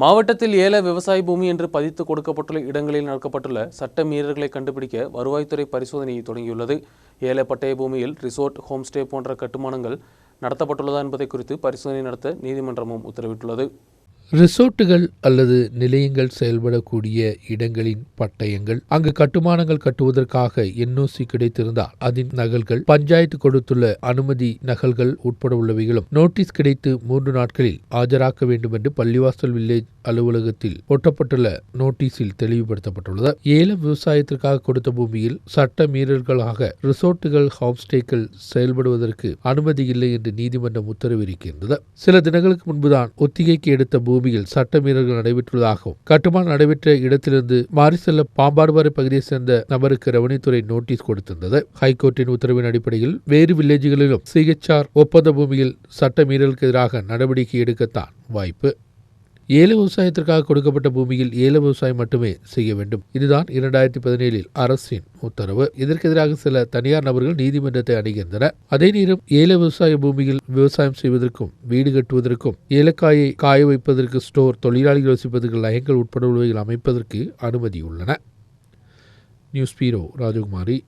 மாவட்டத்தில் ஏல விவசாய பூமி என்று பதித்து கொடுக்கப்பட்டுள்ள இடங்களில் நடக்கப்பட்டுள்ள சட்ட மீறல்களை கண்டுபிடிக்க வருவாய்த்துறை பரிசோதனையை தொடங்கியுள்ளது. ஏல பட்டய பூமியில் ரிசோர்ட் ஹோம்ஸ்டே போன்ற கட்டுமானங்கள் நடத்தப்பட்டுள்ளதா என்பதை குறித்து பரிசோதனை நடத்த நீதிமன்றமும் உத்தரவிட்டுள்ளது. ரிசோர்ட்டுகள் அல்லது நிலையங்கள் செயல்படக்கூடிய இடங்களின் பட்டயங்கள் அங்கு கட்டுமானங்கள் கட்டுவதற்காக என்ஓசி கிடைத்திருந்தால் அதன் நகல்கள் பஞ்சாயத்து கொடுத்துள்ள அனுமதி நகல்கள் உட்பட உள்ளவைகளும் நோட்டீஸ் கிடைத்து மூன்று நாட்களில் ஆஜராக்க வேண்டும் என்று பள்ளிவாசல் வில்லேஜ் அலுவலகத்தில் ஒட்டப்பட்டுள்ள நோட்டீஸில் தெளிவுபடுத்தப்பட்டுள்ளது. ஏலம் விவசாயத்திற்காக கொடுத்த பூமியில் சட்ட மீறல்களாக ரிசோர்ட்டுகள் ஹோம்ஸ்டேக்கள் செயல்படுவதற்கு அனுமதி இல்லை என்று நீதிமன்றம் உத்தரவிருக்கின்றது சில தினங்களுக்கு முன்புதான் ஒத்திகைக்கு எடுத்த பூமியில் சட்ட மீறல்கள் நடைபெற்றுள்ளதாகவும் கட்டுமானம் நடைபெற்ற இடத்திலிருந்து மாறி செல்ல பாம்பாடுபாறை பகுதியைச் சேர்ந்த நபருக்கு ரவணித்துறை நோட்டீஸ் கொடுத்திருந்தது. ஹைகோர்ட்டின் உத்தரவின் அடிப்படையில் வேறு வில்லேஜ்களிலும் சிஹெச்ஆர் ஒப்பந்த பூமியில் சட்ட மீறலுக்கு எதிராக நடவடிக்கை எடுக்கத்தான் வாய்ப்பு. ஏல விவசாயத்திற்காக கொடுக்கப்பட்ட பூமியில் ஏல விவசாயம் மட்டுமே செய்ய வேண்டும். இதுதான் இரண்டாயிரத்தி பதினேழில் அரசின் உத்தரவு. இதற்கு எதிராக சில தனியார் நபர்கள் நீதிமன்றத்தை அணுகின்றனர் அதே நேரம் ஏல விவசாய பூமியில் விவசாயம் செய்வதற்கும் வீடு கட்டுவதற்கும் ஏலக்காயை காய வைப்பதற்கு ஸ்டோர் தொழிலாளிகள் வசிப்பதற்கு லயங்கள் உட்பட உள்ளவைகள் அமைப்பதற்கு அனுமதி உள்ளன. News bureau Rajakumari.